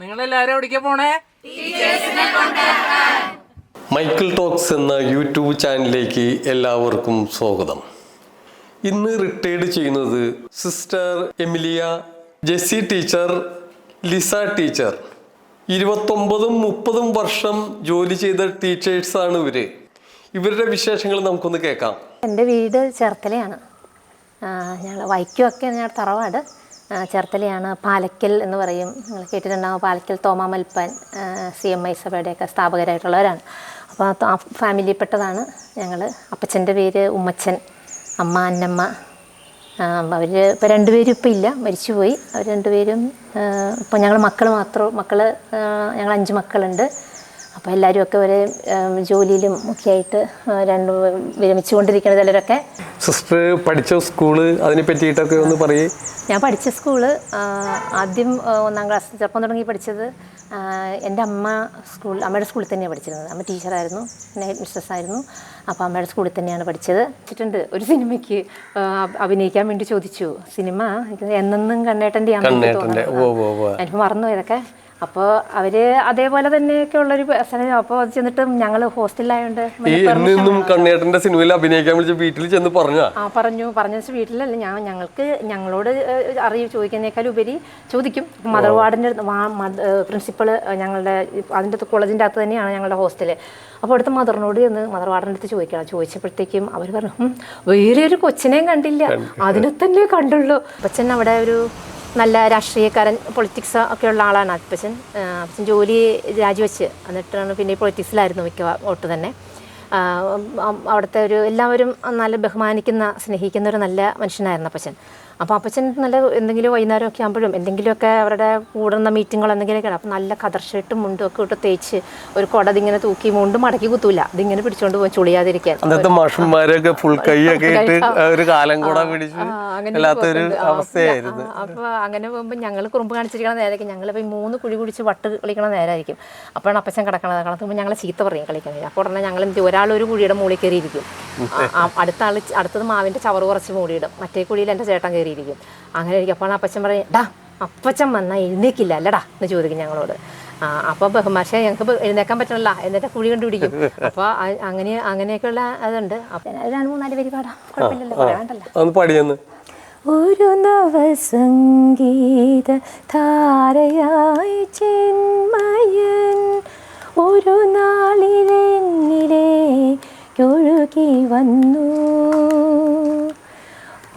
നിങ്ങളെല്ലാരും എവിടേക്കാ പോണേ? മൈക്കിൾ ടോക്സ് എന്ന യൂട്യൂബ് ചാനലിലേക്ക് എല്ലാവർക്കും സ്വാഗതം. ഇന്ന് റിട്ടയർഡ് ചെയ്യുന്നത് sister Emilia Jessy teacher Lisa teacher. ഇരുപത്തൊമ്പതും മുപ്പതും വർഷം ജോലി ചെയ്ത ടീച്ചേഴ്സാണ് ഇവർ. ഇവരുടെ വിശേഷങ്ങൾ നമുക്കൊന്ന് കേൾക്കാം. എന്റെ വീട് ചേർത്തലയാണ് ഞങ്ങൾ വൈക്കുമൊക്കെ ഞങ്ങളുടെ തറവാട്. ചേർത്തലയാണ് പാലക്കൽ എന്ന് പറയും. നിങ്ങൾ കേട്ടിട്ടുണ്ടാകും Palackal Thoma Malpan C M I സഭയുടെയൊക്കെ സ്ഥാപകരായിട്ടുള്ളവരാണ്. അപ്പോൾ ആ ഫാമിലിയിൽപ്പെട്ടതാണ് ഞങ്ങൾ അപ്പച്ചന്റെ പേര് ഉമ്മച്ചൻ അമ്മ അന്നമ്മ. അവർ ഇപ്പോൾ രണ്ടുപേരും ഇപ്പോൾ ഇല്ല മരിച്ചുപോയി. അവർ രണ്ടുപേരും ഇപ്പോൾ ഞങ്ങൾ മക്കൾ മാത്രം മക്കൾ ഞങ്ങൾ അഞ്ച് മക്കളുണ്ട്. അപ്പോൾ എല്ലാവരും ഒക്കെ ഒരേ ജോലിയിലും ഒക്കെ ആയിട്ട് രണ്ട് രണ്ട് വിരമിച്ചുകൊണ്ടിരിക്കുന്ന ചിലരൊക്കെ സിസ്റ്റർ പഠിച്ച സ്കൂൾ അതിനെ പറ്റിയിട്ടൊക്കെ ഒന്ന് പറയേ. ഞാൻ പഠിച്ച സ്കൂൾ ആദ്യം ഒന്നാം ക്ലാസ് ചെറുപ്പം തുടങ്ങി പഠിച്ചത് എന്റെ അമ്മ സ്കൂൾ അമ്മയുടെ സ്കൂളിൽ തന്നെയാണ് പഠിച്ചിരുന്നത്. അമ്മ ടീച്ചറായിരുന്നു പിന്നെ ഹെഡ് മിസ്ട്രസ് ആയിരുന്നു. അപ്പോൾ അമ്മയുടെ സ്കൂളിൽ തന്നെയാണ് പഠിച്ചത്. വെച്ചിട്ടുണ്ട് ഒരു സിനിമയ്ക്ക് അഭിനയിക്കാൻ വേണ്ടി ചോദിച്ചു. സിനിമ എന്നും എന്നെന്നും കണ്ണേട്ടന്റെ. ഓ എനിക്ക് മറന്നു ഇതൊക്കെ അപ്പോൾ അവർ അതേപോലെ തന്നെയൊക്കെ ഉള്ളൊരു സ്ഥലം അപ്പോൾ ചെന്നിട്ട് ഞങ്ങൾ ഹോസ്റ്റലിലായോണ്ട് ഈ എന്നും കണ്ണേട്ടന്റെ സിനിമയിൽ അഭിനയിക്കാൻ വിളിച്ച് വീട്ടിൽ ചെന്ന് പറഞ്ഞു ആ പറഞ്ഞു. പറഞ്ഞു വെച്ചാൽ വീട്ടിലല്ല ഞാൻ ഞങ്ങൾക്ക് ഞങ്ങളോട് അറിയ ചോദിക്കുന്നേക്കാൾ ഉപരി ചോദിക്കും. മദർ വാർഡിന്റെ പ്രിൻസിപ്പൾ ഞങ്ങളുടെ അതിന്റെ കോളേജിന്റെ അകത്ത് തന്നെയാണ് ഞങ്ങളുടെ ഹോസ്റ്റൽ അപ്പോൾ അടുത്ത മദറിനോട് ചെന്ന് മദർ വാർഡിന്റെ അടുത്ത് ചോദിക്കണം. ചോദിച്ചപ്പോഴത്തേക്കും അവർ പറഞ്ഞു "ഉം, വേറെ ഒരു കൊച്ചിനെയും കണ്ടില്ല. അതിനെ തന്നെ കണ്ടുള്ളൂ. കൊച്ചൻ അവിടെ ഒരു നല്ല രാഷ്ട്രീയക്കാരൻ പൊളിറ്റിക്സ് ഒക്കെ ഉള്ള ആളാണ് അപ്പച്ചൻ. അപ്പച്ചൻ ജോലി രാജിവെച്ച് എന്നിട്ടാണ് പിന്നെ പൊളിറ്റിക്സിലായിരുന്നു മിക്ക വോട്ട് തന്നെ. അവിടുത്തെ ഒരു എല്ലാവരും നല്ല ബഹുമാനിക്കുന്ന സ്നേഹിക്കുന്ന ഒരു നല്ല മനുഷ്യനായിരുന്നു അപ്പച്ചൻ. അപ്പോൾ അപ്പച്ചൻ നല്ല എന്തെങ്കിലും വൈകുന്നേരമൊക്കെ ആകുമ്പോഴും എന്തെങ്കിലുമൊക്കെ അവരുടെ കൂടുന്ന മീറ്റിങ്ങുകൾ എന്തെങ്കിലുമൊക്കെ അപ്പോൾ നല്ല കതർ ഷർട്ടും മുണ്ടും ഒക്കെ ഇട്ട് തേച്ച് ഒരു കുട ഇതിങ്ങനെ തൂക്കി മുണ്ടും മടക്കി കുത്തൂല. ഇതിങ്ങനെ പിടിച്ചോണ്ട് പോകും ചുളിയാതിരിക്കാൻ. അന്നത്തെ മാഷന്മാരൊക്കെ ഫുൾ കൈയൊക്കെ ഇട്ട് ഒരു കാലം കൂടെ പിടിച്ച് അല്ലാത്തൊരു അവസ്ഥയായിരുന്നു. അപ്പോൾ അങ്ങനെ പോകുമ്പോൾ ഞങ്ങൾ കുറുമ്പ് കാണിച്ചിരിക്കണ നേരമായിരിക്കും. ഞങ്ങൾ ഇപ്പം ഈ മൂന്ന് കുഴി കുടിച്ച് വട്ട് കളിക്കണ നേരമായിരിക്കും. അപ്പോഴാണ് അപ്പച്ചൻ കിടക്കണത്. കിടക്കുമ്പോൾ ഞങ്ങൾ ചീത്ത പറയും കളിക്കാൻ അപ്പോൾ ഉടനെ ഞങ്ങൾ എന്ത് ഒരാൾ ഒരു കുഴിയുടെ മുകളിൽ കയറിയിരിക്കും. അടുത്ത ആൾ അടുത്തത് മാവിന്റെ ചവറ് കുറച്ച് മൂടിയിടും. മറ്റേ കുഴിയിൽ എന്റെ ചേട്ടൻ കയറിയിരിക്കും. അങ്ങനെ ഇരിക്കും. അപ്പോൾ അപ്പച്ചൻ പറയും ഡാ അപ്പച്ചൻ വന്നാൽ എഴുന്നേക്കില്ല അല്ലടാ? എന്ന് ചോദിക്കും ഞങ്ങളോട്. ആ, അപ്പോൾ ബഹുമാഷെ ഞങ്ങൾക്ക് എഴുന്നേക്കാൻ പറ്റണല്ല. എന്നിട്ട് കുഴി കണ്ടുപിടിക്കും. അപ്പോൾ അങ്ങനെ അങ്ങനെയൊക്കെയുള്ള അതുണ്ട്. അപ്പം രണ്ട് മൂന്നാൽ പേര് പാടാം. കുഴപ്പമില്ലല്ലോ പറയാണ്ടല്ലോ ഒരു നവസംഗീത താരയായി ചെന്മയൻ ഒരു നാളിലെങ്ങിലേക്കൊഴുകി വന്നു.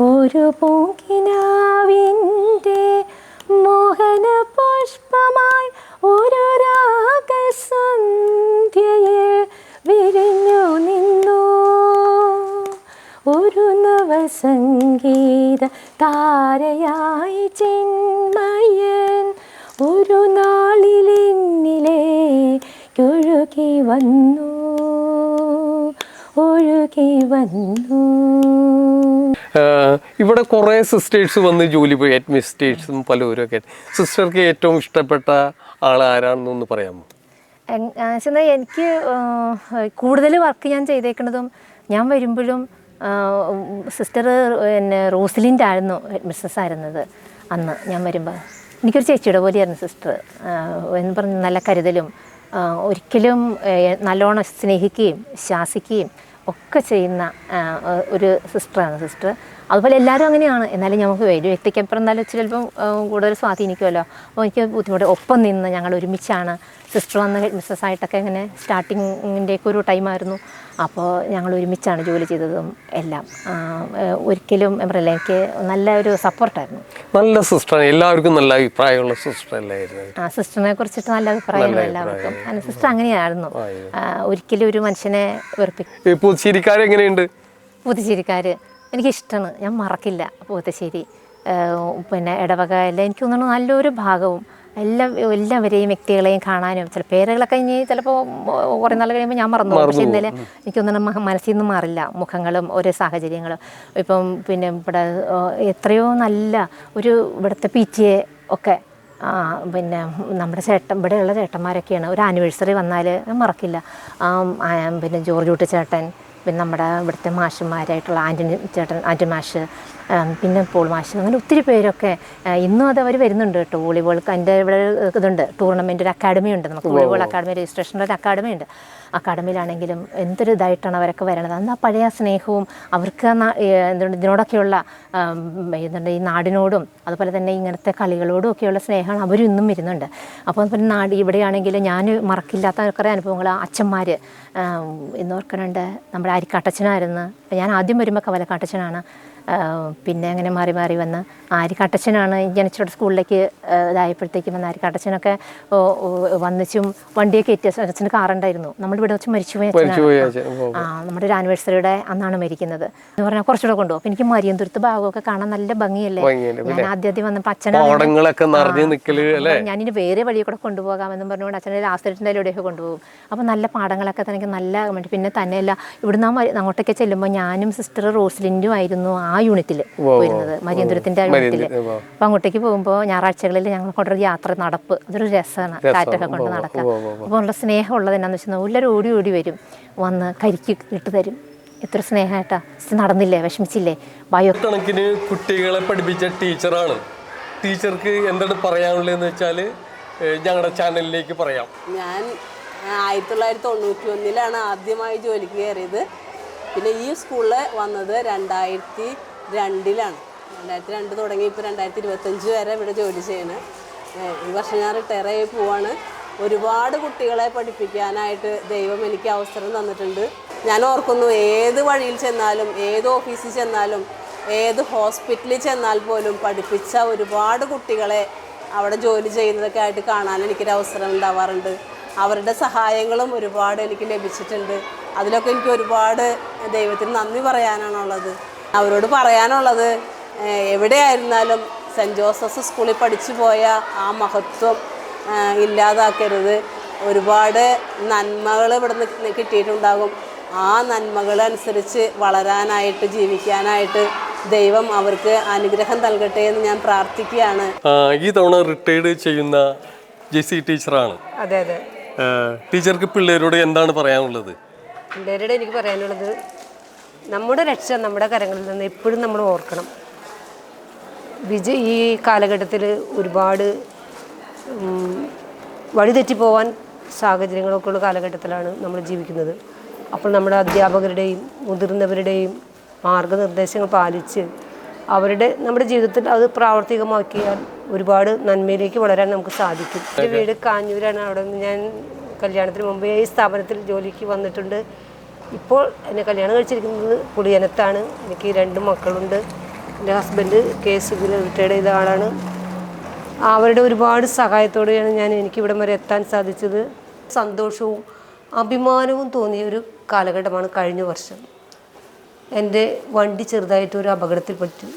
ഒരു പൂങ്കിനാവിന്റെ മോഹന പുഷ്പമായി ഒരു രാഗസന്ധ്യയിൽ വിരിഞ്ഞു നിന്നു. ഒരു നവസംഗീത താരയായി ചിന്മയൻ ഒരു നാളിലെന്നിലെ ഒഴുകി വന്നു. ഒഴുകി വന്നു. ഇവിടെ കുറേ സിസ്റ്റേഴ്സ് വന്ന് ജോലി പോയി. അഡ്മിനിസ്ട്രേറ്റേഴ്സും പലവരും ഒക്കെ. സിസ്റ്റർക്ക് ഏറ്റവും ഇഷ്ടപ്പെട്ട ആൾ ആരാണെന്നൊന്ന് പറയാമോ? ചെന്നാൽ എനിക്ക് കൂടുതൽ വർക്ക് ഞാൻ ചെയ്തേക്കുന്നതും ഞാൻ വരുമ്പോഴും സിസ്റ്റർ പിന്നെ റോസ്ലിന്റെ ആയിരുന്നു മിസ്സസ് ആയിരുന്നത് അന്ന് ഞാൻ വരുമ്പോൾ എനിക്കൊരു ചേച്ചിയുടെ പോലെയായിരുന്നു സിസ്റ്റർ എന്ന് പറഞ്ഞ് നല്ല കരുതലും ഒരിക്കലും നല്ലോണം സ്നേഹിക്കുകയും ശാസിക്കുകയും ഒക്കെ ചെയ്യുന്ന ഒരു സിസ്റ്ററാണ് സിസ്റ്റർ. അതുപോലെ എല്ലാവരും അങ്ങനെയാണ്. എന്നാലും നമുക്ക് ഒരു വ്യക്തിക്കപ്പുറം എന്നാലും ചിലപ്പം കൂടുതൽ സ്വാധീനിക്കുമല്ലോ അപ്പോൾ എനിക്ക് ബുദ്ധിമുട്ട്. ഒപ്പം നിന്ന് ഞങ്ങൾ ഒരുമിച്ചാണ് സിസ്റ്റർ വന്ന ഹെഡ് മിസ്സസ് ആയിട്ടൊക്കെ ഇങ്ങനെ സ്റ്റാർട്ടിങ്ങിന്റെയൊക്കെ ഒരു ടൈമായിരുന്നു അപ്പോൾ ഞങ്ങൾ ഒരുമിച്ചാണ് ജോലി ചെയ്തതും എല്ലാം. ഒരിക്കലും എന്താ പറയുക എനിക്ക് നല്ല ഒരു സപ്പോർട്ടായിരുന്നു നല്ല സിസ്റ്റർ എല്ലാവർക്കും നല്ല അഭിപ്രായമുള്ള സിസ്റ്റർ അല്ലായിരുന്നു ആ സിസ്റ്ററിനെ കുറിച്ചിട്ട് നല്ല അഭിപ്രായമാണ് എല്ലാവർക്കും. സിസ്റ്റർ അങ്ങനെയായിരുന്നു. ഒരിക്കലും ഒരു മനുഷ്യനെ വെറുപ്പിക്കും പുതുശ്ശേരിക്കാരെങ്ങനെയുണ്ട്? പുതുശ്ശേരിക്കാർ എനിക്കിഷ്ടമാണ് ഞാൻ മറക്കില്ല. പോത്തശ്ശേരി പിന്നെ ഇടവക എല്ലാം എനിക്ക് തോന്നുന്നു നല്ലൊരു ഭാഗവും എല്ലാ എല്ലാവരെയും വ്യക്തികളെയും കാണാനും ചില പേരുകളൊക്കെ ഇനി ചിലപ്പോൾ കുറേ നാൾ കഴിയുമ്പോൾ ഞാൻ മറന്നു പോകും. പക്ഷേ ഇന്നലെ എനിക്ക് തോന്നുന്നു മനസ്സിൽ നിന്ന് മാറില്ല മുഖങ്ങളും ഓരോ സാഹചര്യങ്ങളും. ഇപ്പം പിന്നെ ഇവിടെ എത്രയോ നല്ല ഒരു ഇവിടുത്തെ പി ടി എ ഒക്കെ ആ, പിന്നെ നമ്മുടെ ചേട്ടൻ ഇവിടെയുള്ള ചേട്ടന്മാരൊക്കെയാണ്. ഒരു ആനിവേഴ്സറി വന്നാൽ ഞാൻ മറക്കില്ല. പിന്നെ ജോർജ് കുട്ടി ചേട്ടൻ പിന്നെ നമ്മുടെ ഇവിടുത്തെ മാഷന്മാരായിട്ടുള്ള ആന്റണി ചേട്ടൻ ആന്റണി മാഷ് പിന്നെ പോൾ മാഷ് അങ്ങനെ ഒത്തിരി പേരൊക്കെ ഇന്നും അത് അവർ വരുന്നുണ്ട് കേട്ടോ. വോളിബോൾ എന്റെ ഇവിടെ ഇതുണ്ട് ടൂർണമെന്റ് ഒരു അക്കാഡമി ഉണ്ട് നമുക്ക് വോളിബോൾ അക്കാഡമി രജിസ്ട്രേഷന്റെ ഒരു അക്കാഡമി ഉണ്ട് അക്കാഡമിയിലാണെങ്കിലും എന്തൊരു ഇതായിട്ടാണ് അവരൊക്കെ വരണത്? അന്ന് ആ പഴയ സ്നേഹവും അവർക്ക് എന്തുകൊണ്ട് ഇതിനോടൊക്കെയുള്ള എന്തുകൊണ്ട് ഈ നാടിനോടും അതുപോലെ തന്നെ ഇങ്ങനത്തെ കളികളോടും ഒക്കെയുള്ള സ്നേഹമാണ് അവരും ഇന്നും വരുന്നുണ്ട്. അപ്പോൾ പിന്നെ നാട് ഇവിടെയാണെങ്കിൽ ഞാൻ മറക്കില്ലാത്ത കുറേ അനുഭവങ്ങൾ. അച്ഛന്മാർ ഇന്നോർക്കണുണ്ട് നമ്മുടെ അരിക്കാട്ടച്ചനായിരുന്നു. ഞാൻ ആദ്യം വരുമ്പോൾ കവലക്കാട്ടച്ചനാണ്. ആ, പിന്നെ അങ്ങനെ മാറി മാറി വന്ന് ആരിക്കാട്ടച്ചനാണ് ജനിച്ചോട് സ്കൂളിലേക്ക് ഇതായപ്പോഴത്തേക്കും വന്ന് ആര്യ ഓ, ഓ, വന്നിച്ചും വണ്ടിയൊക്കെ എത്തിയ അച്ഛന് കാറുണ്ടായിരുന്നു. നമ്മൾ ഇവിടെ വെച്ച് മരിച്ചുപോയ അച്ഛനാണ്. ആ നമ്മുടെ ഒരു ആനിവേഴ്സറിയുടെ അന്നാണ് മരിക്കുന്നത്. എന്ന് പറഞ്ഞാൽ കുറച്ചുകൂടെ കൊണ്ടുപോകും എനിക്ക് മരിയന്തുരുത്ത് ഭാഗമൊക്കെ കാണാൻ നല്ല ഭംഗിയല്ലേ? ഞാൻ ആദ്യം ആദ്യം വന്നപ്പോൾ അച്ഛനാണ് ഞാനിന് വേറെ വഴി കൂടെ കൊണ്ടുപോകാമെന്ന് പറഞ്ഞുകൊണ്ട് അച്ഛനെ ലാസ്റ്റേറ്റിന്റെ ഇവിടെയൊക്കെ കൊണ്ടുപോകും. അപ്പോൾ നല്ല പാടങ്ങളൊക്കെ തനിക്ക് നല്ല പിന്നെ തന്നെയല്ല ഇവിടുന്ന് അങ്ങോട്ടൊക്കെ ചെല്ലുമ്പോൾ ഞാനും സിസ്റ്റർ റോസ്ലിൻഡും ആയിരുന്നു. ആ യൂണിറ്റിൽ പോയിരുന്നത് മരിയന്തുരത്തിന്റെ ആ യൂണിറ്റിൽ. അപ്പൊ അങ്ങോട്ടേക്ക് പോകുമ്പോൾ ഞായറാഴ്ചകളിൽ ഞങ്ങൾ കൊണ്ടൊരു യാത്ര നടപ്പ് അതൊരു രസമാണ് കാറ്റൊക്കെ കൊണ്ട് നടക്കാം അപ്പോൾ ഉള്ള സ്നേഹം ഉള്ളത് എന്നാന്ന് വെച്ചാൽ ഉള്ളൊരു ഓടി ഓടി വരും വന്ന് കരിക്ക് ഇട്ട് തരും. എത്ര സ്നേഹമായിട്ടാ. നടന്നില്ലേ വിഷമിച്ചില്ലേ? ബയോ കണക്കിന് കുട്ടികളെ പഠിപ്പിച്ച ടീച്ചറാണ്. ടീച്ചർക്ക് എന്താണ് പറയാനുള്ളതെന്ന് വെച്ചാൽ ഞങ്ങളുടെ ചാനലിലേക്ക് പറയാം. ഞാൻ ആയിരത്തി തൊള്ളായിരത്തി തൊണ്ണൂറ്റി ഒന്നിലാണ് ആദ്യമായി ജോലിക്ക് കയറിയത്. പിന്നെ ഈ സ്കൂളിൽ വന്നത് രണ്ടായിരത്തി രണ്ടിലാണ്. രണ്ടായിരത്തി രണ്ട് തുടങ്ങി ഇപ്പോൾ രണ്ടായിരത്തി ഇരുപത്തഞ്ച് വരെ ഇവിടെ ജോലി ചെയ്യണ്. ഈ വർഷം ഞാൻ റിട്ടയർ ആയി പോവാണ്. ഒരുപാട് കുട്ടികളെ പഠിപ്പിക്കാനായിട്ട് ദൈവം എനിക്ക് അവസരം തന്നിട്ടുണ്ട്. ഞാൻ ഓർക്കുന്നു ഏത് വഴിയിൽ ചെന്നാലും ഏത് ഓഫീസിൽ ചെന്നാലും ഏത് ഹോസ്പിറ്റലിൽ ചെന്നാൽ പോലും പഠിപ്പിച്ച ഒരുപാട് കുട്ടികളെ അവിടെ ജോലി ചെയ്യുന്നതൊക്കെ ആയിട്ട് കാണാൻ എനിക്കൊരു അവസരം ഉണ്ടാവാറുണ്ട്. അവരുടെ സഹായങ്ങളും ഒരുപാട് എനിക്ക് ലഭിച്ചിട്ടുണ്ട്. അതിലൊക്കെ എനിക്ക് ഒരുപാട് ദൈവത്തിന് നന്ദി പറയാനാണുള്ളത്. അവരോട് പറയാനുള്ളത് എവിടെയായിരുന്നാലും സെന്റ് ജോസഫ്സ് സ്കൂളിൽ പഠിച്ചു പോയ ആ മഹത്വം ഇല്ലാതാക്കരുത്. ഒരുപാട് നന്മകൾ ഇവിടെ നിന്ന് കിട്ടിയിട്ടുണ്ടാകും. ആ നന്മകൾ അനുസരിച്ച് വളരാനായിട്ട് ജീവിക്കാനായിട്ട് ദൈവം അവർക്ക് അനുഗ്രഹം നൽകട്ടെ എന്ന് ഞാൻ പ്രാർത്ഥിക്കുകയാണ്. ഈ തവണ റിട്ടയർഡ് ചെയ്യുന്ന ജെസി ടീച്ചറാണ്. അതെ അതെ. ടീച്ചർക്ക് പിള്ളേരോട് എന്താണ് പറയാനുള്ളത്? പിള്ളേരോട് എനിക്ക് പറയാനുള്ളത്? നമ്മുടെ രക്ഷ നമ്മുടെ കരങ്ങളിൽ നിന്ന് എപ്പോഴും നമ്മൾ ഓർക്കണം. വിജയ് ഈ കാലഘട്ടത്തിൽ ഒരുപാട് വഴിതെറ്റിപ്പോവാൻ സാഹചര്യങ്ങളൊക്കെ ഉള്ള കാലഘട്ടത്തിലാണ് നമ്മൾ ജീവിക്കുന്നത്. അപ്പോൾ നമ്മുടെ അധ്യാപകരുടെയും മുതിർന്നവരുടെയും മാർഗനിർദ്ദേശങ്ങൾ പാലിച്ച് അവരുടെ നമ്മുടെ ജീവിതത്തിൽ അത് പ്രാവർത്തികമാക്കിയാൽ ഒരുപാട് നന്മയിലേക്ക് വളരാൻ നമുക്ക് സാധിക്കും. എന്റെ വീട് കാഞ്ഞൂരാണ്. അവിടെ നിന്ന് ഞാൻ കല്യാണത്തിന് മുമ്പേ ഈ സ്ഥാപനത്തിൽ ജോലിക്ക് വന്നിട്ടുണ്ട്. ഇപ്പോൾ എന്നെ കല്യാണം കഴിച്ചിരിക്കുന്നത് പുളിയനത്താണ് എനിക്ക് രണ്ട് മക്കളുണ്ട്. എന്റെ ഹസ്ബൻഡ് കെ എസ് ബിയിൽ റിട്ടയർഡ് ചെയ്ത ആളാണ്. അവരുടെ ഒരുപാട് സഹായത്തോടെയാണ് ഞാൻ എനിക്ക് ഇവിടം വരെ എത്താൻ സാധിച്ചത്. സന്തോഷവും അഭിമാനവും തോന്നിയ ഒരു കാലഘട്ടമാണ് കഴിഞ്ഞ വർഷം. എന്റെ വണ്ടി ചെറുതായിട്ട് ഒരു പറ്റി.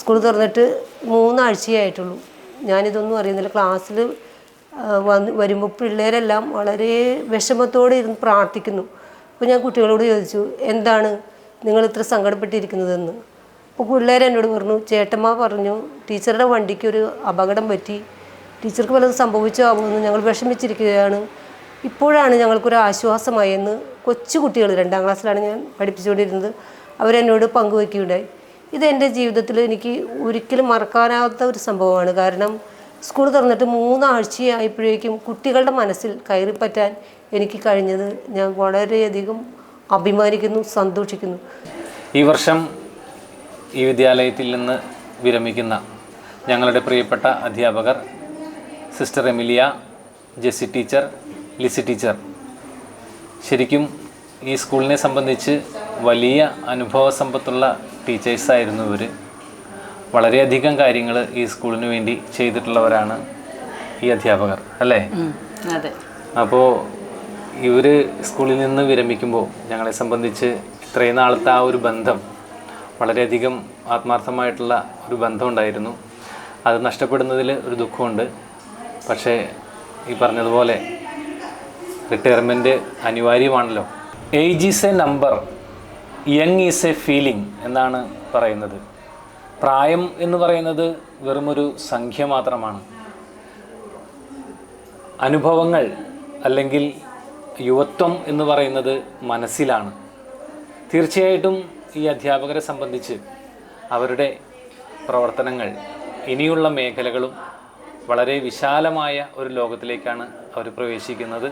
സ്കൂൾ തുറന്നിട്ട് മൂന്നാഴ്ചയായിട്ടുള്ളൂ ഞാനിതൊന്നും അറിയുന്നില്ല. ക്ലാസ്സിൽ വന്ന് വരുമ്പോൾ പിള്ളേരെല്ലാം വളരെ വിഷമത്തോടെ ഇരുന്ന് പ്രാർത്ഥിക്കുന്നു. അപ്പോൾ ഞാൻ കുട്ടികളോട് ചോദിച്ചു എന്താണ് നിങ്ങൾ ഇത്ര സങ്കടപ്പെട്ടിരിക്കുന്നതെന്ന്? അപ്പോൾ പിള്ളേരെന്നോട് പറഞ്ഞു ചേട്ടമ്മ പറഞ്ഞു ടീച്ചറുടെ വണ്ടിക്ക് ഒരു അപകടം പറ്റി. ടീച്ചർക്ക് വല്ലതും സംഭവിച്ചോ ആവുമെന്ന് ഞങ്ങൾ വിഷമിച്ചിരിക്കുകയാണ്. ഇപ്പോഴാണ് ഞങ്ങൾക്കൊരു ആശ്വാസമായെന്ന് കൊച്ചു കുട്ടികൾ രണ്ടാം ക്ലാസ്സിലാണ് ഞാൻ പഠിപ്പിച്ചുകൊണ്ടിരുന്നത്. അവരെന്നോട് പങ്കുവയ്ക്കുകയുണ്ടായി ഇത് എന്റെ ജീവിതത്തിൽ എനിക്ക് ഒരിക്കലും മറക്കാനാവാത്ത ഒരു സംഭവമാണ്. കാരണം സ്കൂൾ തുറന്നിട്ട് മൂന്നാഴ്ചയായപ്പോഴേക്കും കുട്ടികളുടെ മനസ്സിൽ കയറിപ്പറ്റാൻ എനിക്ക് കഴിഞ്ഞത്. ഞാൻ വളരെയധികം അഭിമാനിക്കുന്നു സന്തോഷിക്കുന്നു. ഈ വർഷം ഈ വിദ്യാലയത്തിൽ നിന്ന് വിരമിക്കുന്ന ഞങ്ങളുടെ പ്രിയപ്പെട്ട അധ്യാപകർ sister Emilia Jessy teacher Lissy teacher. ശരിക്കും ഈ സ്കൂളിനെ സംബന്ധിച്ച് വലിയ അനുഭവ സമ്പത്തുള്ള ടീച്ചേഴ്സായിരുന്നു ഇവർ വളരെയധികം കാര്യങ്ങൾ ഈ സ്കൂളിന് വേണ്ടി ചെയ്തിട്ടുള്ളവരാണ് ഈ അധ്യാപകർ അല്ലേ? അതെ. അപ്പോൾ ഇവർ സ്കൂളിൽ നിന്ന് വിരമിക്കുമ്പോൾ ഞങ്ങളെ സംബന്ധിച്ച് ഇത്രയും നാളത്തെ ആ ഒരു ബന്ധം വളരെയധികം ആത്മാർത്ഥമായിട്ടുള്ള ഒരു ബന്ധമുണ്ടായിരുന്നു അത് നഷ്ടപ്പെടുന്നതിൽ ഒരു ദുഃഖമുണ്ട്. പക്ഷേ ഈ പറഞ്ഞതുപോലെ retirement അനിവാര്യമാണല്ലോ. Age is a number young is a feeling എന്നാണ് പറയുന്നത്. പ്രായം എന്ന് പറയുന്നത് വെറുമൊരു സംഖ്യ മാത്രമാണ്. അനുഭവങ്ങൾ അല്ലെങ്കിൽ യുവത്വം എന്ന് പറയുന്നത് മനസ്സിലാണ്. തീർച്ചയായിട്ടും ഈ അധ്യാപകരെ സംബന്ധിച്ച് അവരുടെ പ്രവർത്തനങ്ങൾ ഇനിയുള്ള മേഖലകളും വളരെ വിശാലമായ ഒരു ലോകത്തിലേക്കാണ് അവർ പ്രവേശിക്കുന്നത്.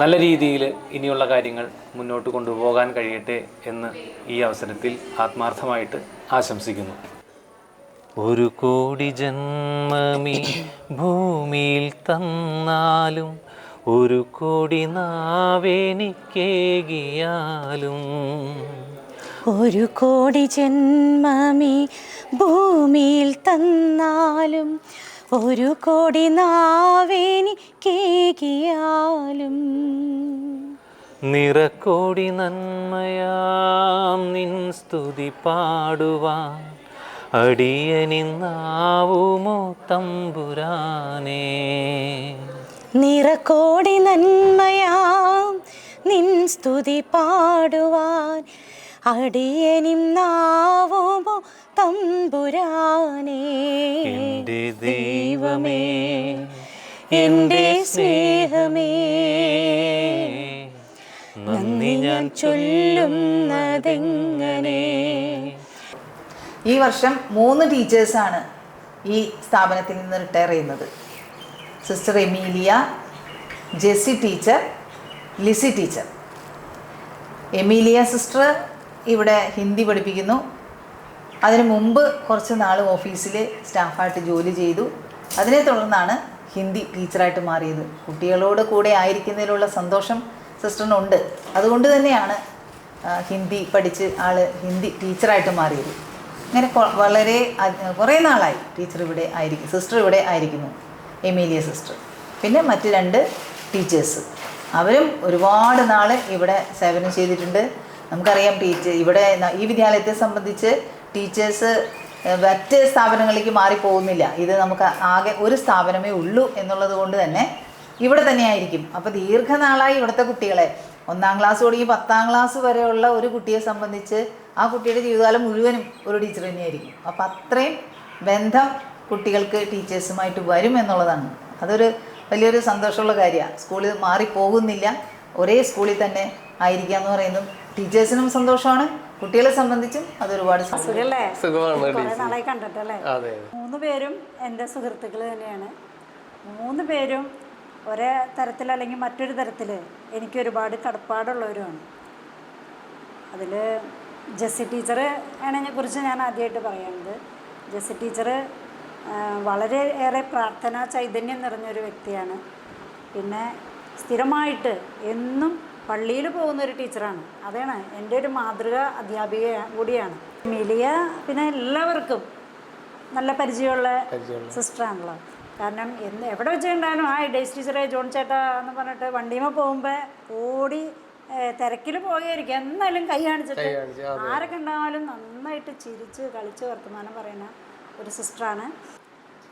നല്ല രീതിയിൽ ഇനിയുള്ള കാര്യങ്ങൾ മുന്നോട്ട് കൊണ്ടുപോകാൻ കഴിയട്ടെ എന്ന് ഈ അവസരത്തിൽ ആത്മാർത്ഥമായിട്ട് ആശംസിക്കുന്നു. ഒരു കോടി ജന്മമീ ഭൂമിയിൽ തന്നാലും ഒരു കോടി നാവേനിക്കേകിയാലും ഒരു കോടി ജന്മമീ ഭൂമിയിൽ തന്നാലും ഒരു കോടി നാവേനി കേകിയാലും നിറക്കോടി നന്മയാം നിൻ സ്തുതി പാടുവാൻ. അടിയനിന്നാവുമോ തമ്പുരാനേ? നിറക്കോടി നന്മയാം നിൻ സ്തുതി പാടുവാൻ. അടിയനിം നാവുമോ തമ്പുരാനേ? എന്റെ ദൈവമേ എന്റെ സ്നേഹമേ. ഞാൻ ചൊല്ലുന്നതെങ്ങനെ? ഈ വർഷം മൂന്ന് ടീച്ചേഴ്സാണ് ഈ സ്ഥാപനത്തിൽ നിന്ന് റിട്ടയർ ചെയ്യുന്നത്. Sister Emilia Jessy teacher Lissy teacher. Emilia sister ഇവിടെ ഹിന്ദി പഠിപ്പിക്കുന്നു. അതിനു മുമ്പ് കുറച്ച് നാൾ ഓഫീസിൽ സ്റ്റാഫായിട്ട് ജോലി ചെയ്തു. അതിനെ തുടർന്നാണ് ഹിന്ദി ടീച്ചറായിട്ട് മാറിയത്. കുട്ടികളോട് കൂടെ ആയിരിക്കുന്നതിലുള്ള സന്തോഷം സിസ്റ്ററിനുണ്ട്. അതുകൊണ്ട് തന്നെയാണ് ഹിന്ദി പഠിച്ച് ആൾ ഹിന്ദി ടീച്ചറായിട്ട് മാറിയത്. അങ്ങനെ വളരെ കുറേ നാളായി ടീച്ചർ ഇവിടെ ആയിരിക്കും സിസ്റ്റർ ഇവിടെ ആയിരിക്കുന്നു എമീലിയ സിസ്റ്റർ. പിന്നെ മറ്റ് രണ്ട് ടീച്ചേഴ്സ്. അവരും ഒരുപാട് നാൾ ഇവിടെ സേവനം ചെയ്തിട്ടുണ്ട്. നമുക്കറിയാം ടീച്ചർ ഇവിടെ ഈ വിദ്യാലയത്തെ സംബന്ധിച്ച് ടീച്ചേഴ്സ് മറ്റ് സ്ഥാപനങ്ങളിലേക്ക് മാറിപ്പോകുന്നില്ല. ഇത് നമുക്ക് ആകെ ഒരു സ്ഥാപനമേ ഉള്ളൂ എന്നുള്ളത് കൊണ്ട് തന്നെ ഇവിടെ തന്നെയായിരിക്കും. അപ്പോൾ ദീർഘനാളായി ഇവിടുത്തെ കുട്ടികളെ. ഒന്നാം ക്ലാസ് തുടങ്ങി പത്താം ക്ലാസ് വരെയുള്ള ഒരു കുട്ടിയെ സംബന്ധിച്ച് ആ കുട്ടിയുടെ ജീവിതകാലം മുഴുവനും ഒരു ടീച്ചർ തന്നെയായിരിക്കും. അപ്പം അത്രയും ബന്ധം കുട്ടികൾക്ക് ടീച്ചേഴ്സുമായിട്ട് വരും എന്നുള്ളതാണ്. അതൊരു വലിയൊരു സന്തോഷമുള്ള കാര്യമാണ് സ്കൂളിൽ മാറിപ്പോകുന്നില്ല. ഒരേ സ്കൂളിൽ തന്നെ ആയിരിക്കുക എന്ന് പറയുന്നതും ടീച്ചേഴ്സിനും സന്തോഷമാണ്. കുട്ടികളെ സംബന്ധിച്ചും അതൊരുപാട് നാളായി കണ്ടിട്ടല്ലേ? അതെ. മൂന്ന് പേരും എന്റെ സുഹൃത്തുക്കൾ തന്നെയാണ്. മൂന്ന് പേരും ഒരേ തരത്തിൽ അല്ലെങ്കിൽ മറ്റൊരു തരത്തിൽ എനിക്ക് ഒരുപാട് കടപ്പാടുള്ളവരുമാണ്. അതിൽ ജെസ്സി ടീച്ചർ ആണ് കുറിച്ച് ഞാൻ ആദ്യമായിട്ട് പറയുന്നത്. ജെസ്സി ടീച്ചർ വളരെ ഏറെ പ്രാർത്ഥനാ ചൈതന്യം നിറഞ്ഞൊരു വ്യക്തിയാണ്. പിന്നെ സ്ഥിരമായിട്ട് എന്നും പള്ളിയിൽ പോകുന്ന ഒരു ടീച്ചറാണ്. അതാണ് എന്റെ ഒരു മാതൃക അധ്യാപിക കൂടിയാണ്. മിലിയ പിന്നെ എല്ലാവർക്കും നല്ല പരിചയമുള്ള സിസ്റ്ററാണല്ലോ. കാരണം എന്ന് എവിടെ വെച്ചിട്ടുണ്ടായാലും ആ ഡേസ് ടീച്ചറെ ജോൺ ചേട്ടാ എന്ന് പറഞ്ഞിട്ട് വണ്ടിയുമ്പോൾ പോകുമ്പോൾ ഓടി തിരക്കിൽ പോകുകയായിരിക്കും എന്നാലും കൈ കാണിച്ചിട്ട് ആരൊക്കെ ഉണ്ടാവാലും നന്നായിട്ട് ചിരിച്ച് കളിച്ച് വർത്തമാനം പറയുന്ന ഒരു സിസ്റ്ററാണ്.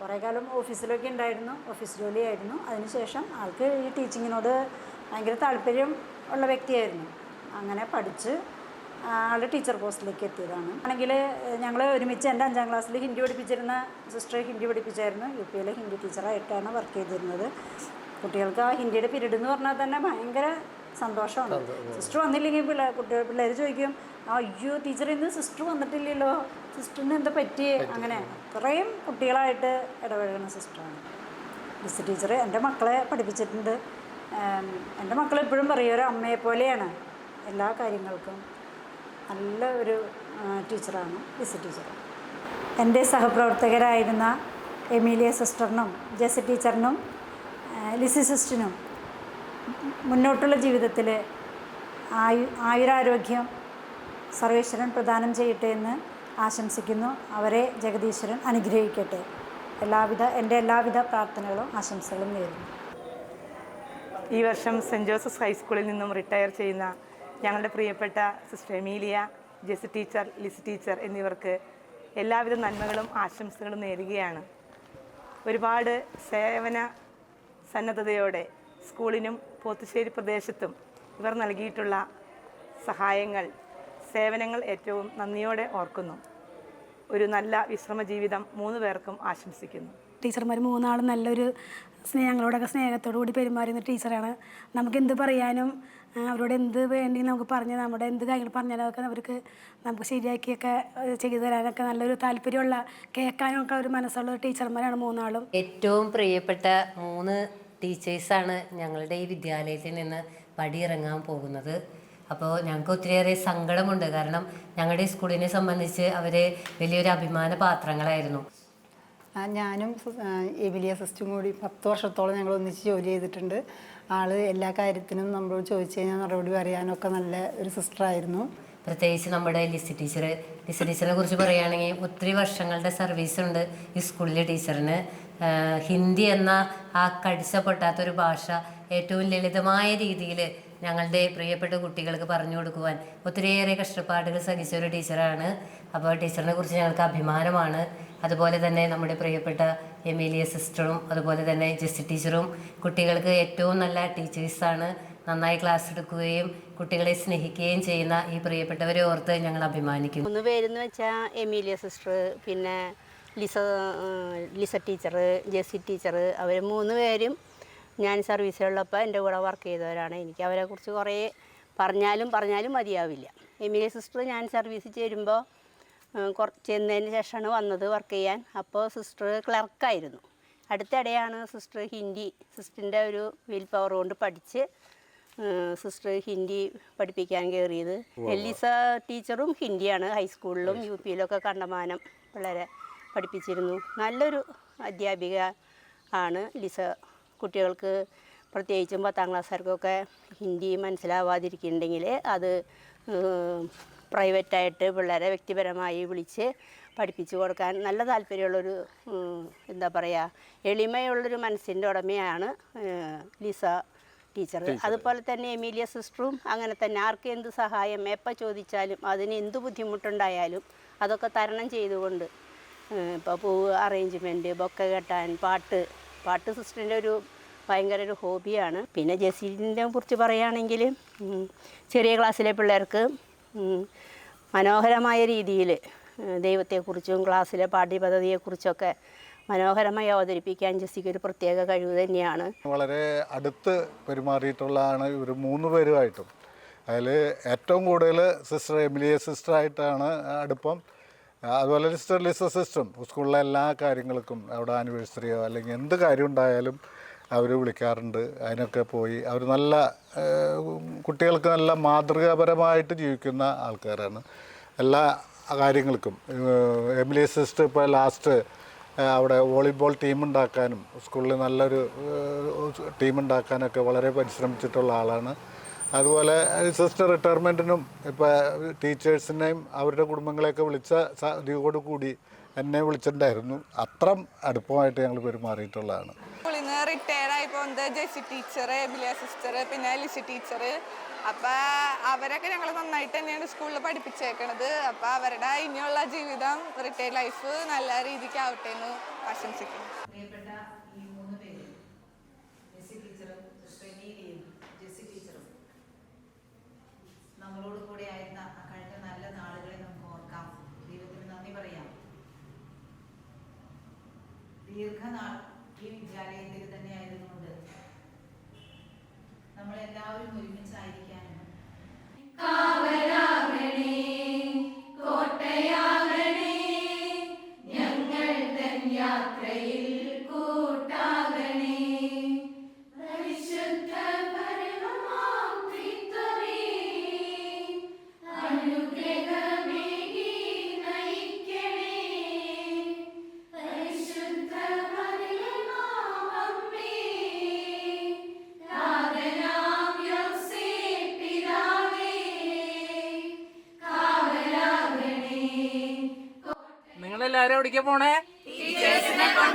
കുറേ കാലം ഓഫീസിലൊക്കെ ഉണ്ടായിരുന്നു ഓഫീസ് ജോലിയായിരുന്നു. അതിനുശേഷം ആൾക്ക് ഈ ടീച്ചിങ്ങിനോട് ഭയങ്കര താല്പര്യം ഉള്ള വ്യക്തിയായിരുന്നു. അങ്ങനെ പഠിച്ച് ആൾ ടീച്ചർ പോസ്റ്റിലേക്ക് എത്തിയതാണ്. ആണെങ്കിൽ ഞങ്ങൾ ഒരുമിച്ച് എന്റെ അഞ്ചാം ക്ലാസ്സിൽ ഹിന്ദി പഠിപ്പിച്ചിരുന്ന സിസ്റ്റർ ഹിന്ദി പഠിപ്പിച്ചായിരുന്നു. യു പിയിലെ ഹിന്ദി ടീച്ചറായിട്ടാണ് വർക്ക് ചെയ്തിരുന്നത്. കുട്ടികൾക്ക് ആ ഹിന്ദിയുടെ പിരീഡ് എന്ന് പറഞ്ഞാൽ തന്നെ ഭയങ്കര സന്തോഷമാണ്. സിസ്റ്റർ വന്നില്ലെങ്കിൽ പിള്ളേർ കുട്ടികൾ പിള്ളേർ ചോദിക്കും അയ്യോ ടീച്ചർ ഇന്ന് സിസ്റ്റർ വന്നിട്ടില്ലല്ലോ. സിസ്റ്ററിന് എന്താ പറ്റി അങ്ങനെ അത്രയും കുട്ടികളായിട്ട് ഇടപഴകുന്ന സിസ്റ്ററാണ്. ലിസ് ടീച്ചർ എന്റെ മക്കളെ പഠിപ്പിച്ചിട്ടുണ്ട്. എന്റെ മക്കൾ എപ്പോഴും പറയും ഒരു അമ്മയെ പോലെയാണ് എല്ലാ കാര്യങ്ങൾക്കും. നല്ല ഒരു ടീച്ചറാണ് ലിസ് ടീച്ചർ എന്റെ സഹപ്രവർത്തകരായിരുന്ന എമീലിയ സിസ്റ്ററിനും ജെസി ടീച്ചറിനും ലിസി സിസ്റ്റിനും മുന്നോട്ടുള്ള ജീവിതത്തിൽ ആയു ആയുരാരോഗ്യം സർവേശ്വരൻ പ്രദാനം ചെയ്യട്ടെ എന്ന് ആശംസിക്കുന്നു. അവരെ ജഗദീശ്വരൻ അനുഗ്രഹിക്കട്ടെ. എല്ലാവിധ എന്റെ എല്ലാവിധ പ്രാർത്ഥനകളും ആശംസകളും നേരുന്നു. ഈ വർഷം സെന്റ് ജോസഫ് ഹൈസ്കൂളിൽ നിന്നും റിട്ടയർ ചെയ്യുന്ന ഞങ്ങളുടെ പ്രിയപ്പെട്ട sister Emilia Jess teacher Lis teacher എന്നിവർക്ക് എല്ലാവിധ നന്മകളും ആശംസകളും നേരുകയാണ്. ഒരുപാട് സേവന സന്നദ്ധതയോടെ സ്കൂളിനും പോത്തുശ്ശേരി പ്രദേശത്തും ഇവർ നൽകിയിട്ടുള്ള സഹായങ്ങൾ സേവനങ്ങൾ ഏറ്റവും നന്ദിയോടെ ഓർക്കുന്നു. ഒരു നല്ല വിശ്രമ ജീവിതം മൂന്ന് പേർക്കും ആശംസിക്കുന്നു. ടീച്ചർമാർ മൂന്നാളും നല്ലൊരു സ്നേഹങ്ങളോടൊക്കെ സ്നേഹത്തോടു കൂടി പെരുമാറുന്ന ടീച്ചറാണ്. നമുക്ക് എന്ത് പറയാനും അവരോട് എന്ത് വേണ്ടി നമുക്ക് പറഞ്ഞ് നമ്മുടെ എന്ത് കാര്യങ്ങൾ പറഞ്ഞാലും അതൊക്കെ അവർക്ക് നമുക്ക് ശരിയാക്കിയൊക്കെ ചെയ്തു തരാനൊക്കെ നല്ലൊരു താല്പര്യമുള്ള കേൾക്കാനും ഒക്കെ ഒരു മനസ്സുള്ള ടീച്ചർമാരാണ് മൂന്നാളും. ഏറ്റവും പ്രിയപ്പെട്ട മൂന്ന് ടീച്ചേഴ്സാണ് ഞങ്ങളുടെ ഈ വിദ്യാലയത്തിൽ നിന്ന് പടിയിറങ്ങാൻ പോകുന്നത്. അപ്പോൾ ഞങ്ങൾക്ക് ഒത്തിരിയേറെ സങ്കടമുണ്ട്. കാരണം ഞങ്ങളുടെ സ്കൂളിനെ സംബന്ധിച്ച് അവർ വലിയൊരു അഭിമാന പാത്രങ്ങളായിരുന്നു. ഞാനും എമിലിയ സിസ്റ്റും കൂടി പത്ത് വർഷത്തോളം ഞങ്ങൾ ഒന്നിച്ച് ജോലി ചെയ്തിട്ടുണ്ട്. ആൾ എല്ലാ കാര്യത്തിനും നമ്മളോട് ചോദിച്ചു കഴിഞ്ഞാൽ മറുപടി പറയാനൊക്കെ നല്ല ഒരു സിസ്റ്ററായിരുന്നു പ്രത്യേകിച്ച് നമ്മുടെ ലിസി ടീച്ചർ ലിസി ടീച്ചറിനെ കുറിച്ച് പറയുകയാണെങ്കിൽ ഒത്തിരി വർഷങ്ങളുടെ സർവീസ് ഉണ്ട് ഈ സ്കൂളിലെ ടീച്ചറിന്. ഹിന്ദി എന്ന ആ കടിച്ചപ്പെട്ടാത്തൊരു ഭാഷ ഏറ്റവും ലളിതമായ രീതിയിൽ ഞങ്ങളുടെ പ്രിയപ്പെട്ട കുട്ടികൾക്ക് പറഞ്ഞു കൊടുക്കുവാൻ ഒത്തിരിയേറെ കഷ്ടപ്പാടുകൾ സഹിച്ച ഒരു ടീച്ചറാണ്. അപ്പോൾ ടീച്ചറിനെ കുറിച്ച് ഞങ്ങൾക്ക് അഭിമാനമാണ്. അതുപോലെ തന്നെ നമ്മുടെ പ്രിയപ്പെട്ട എമിലിയ സിസ്റ്ററും അതുപോലെ തന്നെ ജെസ്സി ടീച്ചറും കുട്ടികൾക്ക് ഏറ്റവും നല്ല ടീച്ചേഴ്സാണ് നന്നായി ക്ലാസ് എടുക്കുകയും കുട്ടികളെ സ്നേഹിക്കുകയും ചെയ്യുന്ന ഈ പ്രിയപ്പെട്ടവരെ ഓർത്ത് ഞങ്ങൾ അഭിമാനിക്കുന്നു. മൂന്ന് പേരെന്ന് വെച്ചാൽ എമിലിയ സിസ്റ്റർ പിന്നെ Lisa Lisa teacher Jessy teacher അവർ മൂന്ന് പേരും ഞാൻ സർവീസിലുള്ളപ്പോൾ എന്റെ കൂടെ വർക്ക് ചെയ്തവരാണ്. എനിക്ക് അവരെക്കുറിച്ച് കുറേ പറഞ്ഞാലും പറഞ്ഞാലും മതിയാവില്ല. എമിലിയ സിസ്റ്റർ ഞാൻ സർവീസ് ചേരുമ്പോൾ കുറച്ച് ചെന്നതിന് ശേഷമാണ് വന്നത് വർക്ക് ചെയ്യാൻ. അപ്പോൾ സിസ്റ്റർ ക്ലർക്കായിരുന്നു അടുത്തിടെയാണ് സിസ്റ്റർ ഹിന്ദി സിസ്റ്ററിന്റെ ഒരു വിൽ പവർ കൊണ്ട് പഠിച്ച് സിസ്റ്റർ ഹിന്ദി പഠിപ്പിക്കാൻ കയറിയത് എല്ലിസ ടീച്ചറും ഹിന്ദിയാണ്. ഹൈസ്കൂളിലും യു പിയിലൊക്കെ കണ്ടമാനം പിള്ളേരെ പഠിപ്പിച്ചിരുന്നു. നല്ലൊരു അധ്യാപിക ആണ് ലിസ കുട്ടികൾക്ക് പ്രത്യേകിച്ചും പത്താം ക്ലാസ്സുകാർക്കൊക്കെ ഹിന്ദി മനസ്സിലാവാതിരിക്കുന്നുണ്ടെങ്കിൽ അത് പ്രൈവറ്റായിട്ട് പിള്ളേരെ വ്യക്തിപരമായി വിളിച്ച് പഠിപ്പിച്ചു കൊടുക്കാൻ നല്ല താല്പര്യമുള്ളൊരു എന്താ പറയുക എളിമയുള്ളൊരു മനസ്സിന്റെ ഉടമയാണ് ലിസ ടീച്ചർ. അതുപോലെ തന്നെ എമീലിയ സിസ്റ്ററും അങ്ങനെ തന്നെ ആർക്ക് എന്ത് സഹായം എപ്പോൾ ചോദിച്ചാലും അതിന് എന്ത് ബുദ്ധിമുട്ടുണ്ടായാലും അതൊക്കെ തരണം ചെയ്തുകൊണ്ട് ഇപ്പോൾ പൂവ് അറേഞ്ച്മെന്റ് ബൊക്ക കെട്ടാൻ പാട്ട് പാട്ട് സിസ്റ്ററിന്റെ ഒരു ഭയങ്കര ഒരു ഹോബിയാണ്. പിന്നെ ജസീലിനെ കുറിച്ച് പറയുകയാണെങ്കിൽ ചെറിയ ക്ലാസ്സിലെ പിള്ളേർക്ക് മനോഹരമായ രീതിയിൽ ദൈവത്തെക്കുറിച്ചും ക്ലാസ്സിലെ പാഠ്യപദ്ധതിയെക്കുറിച്ചൊക്കെ മനോഹരമായി അവതരിപ്പിക്കാൻ ജെസ്സിക്ക് ഒരു പ്രത്യേക കഴിവ് തന്നെയാണ്. വളരെ അടുത്ത് പെരുമാറിയിട്ടുള്ളതാണ് ഒരു മൂന്ന് പേരുമായിട്ടും. അതിൽ ഏറ്റവും കൂടുതൽ സിസ്റ്റർ എമിലിയ സിസ്റ്ററായിട്ടാണ് അടുപ്പം. അതുപോലെ സിസ്റ്റർ ലിസ സിസ്റ്ററും സ്കൂളിലെ എല്ലാ കാര്യങ്ങൾക്കും അവിടെ ആനിവേഴ്സറിയോ അല്ലെങ്കിൽ എന്ത് കാര്യം ഉണ്ടായാലും അവർ വിളിക്കാറുണ്ട്. അതിനൊക്കെ പോയി. അവർ നല്ല കുട്ടികൾക്ക് നല്ല മാതൃകാപരമായിട്ട് ജീവിക്കുന്ന ആൾക്കാരാണ്. എല്ലാ കാര്യങ്ങൾക്കും. എമിലി സിസ്റ്റർ ഇപ്പോൾ ലാസ്റ്റ് അവിടെ വോളിബോൾ ടീം ഉണ്ടാക്കാനും സ്കൂളിൽ നല്ലൊരു ടീം ഉണ്ടാക്കാനൊക്കെ വളരെ പരിശ്രമിച്ചിട്ടുള്ള ആളാണ്. അതുപോലെ സിസ്റ്റർ റിട്ടയർമെന്റിനും ഇപ്പോൾ ടീച്ചേഴ്സിനെയും അവരുടെ കുടുംബങ്ങളെയൊക്കെ വിളിച്ച കൂടി എന്നെ വിളിച്ചിട്ടുണ്ടായിരുന്നു. അത്ര അടുപ്പമായിട്ട് ഞങ്ങൾ പെരുമാറിയിട്ടുള്ളതാണ്. റിട്ടയർ ആയി പോകുന്നത് ജെസി ടീച്ചർ എബിലിയ സിസ്റ്റർ പിന്നെ ലിസി ടീച്ചർ അപ്പം അവരൊക്കെ ഞങ്ങൾ നന്നായിട്ട് തന്നെയാണ് സ്കൂളിൽ പഠിപ്പിച്ചേക്കണത്. അപ്പം അവരുടെ ഇനിയുള്ള ജീവിതം റിട്ടയർ ലൈഫ് നല്ല രീതിക്ക് ആവട്ടെ എന്ന് ആശംസിക്കുന്നു. പ്രിയപ്പെട്ട ഈ മൂന്ന് നമ്മളോട് കൂടെ ആയിരുന്ന കഴിഞ്ഞ നല്ല നാളുകളെ നമുക്ക് ഓർക്കാം. ദൈവത്തിന് നന്ദി പറയാം. ദീർഘനാൾ ഈ വിദ്യാലയത്തിൽ തന്നെ ആയതുകൊണ്ട് നമ്മളെല്ലാവരും ഒരുമിച്ചായിരിക്കാനും നിങ്ങളെല്ലാരും എവിടേക്കാ പോണേ? ടീച്ചേഴ്സിനെ തൻ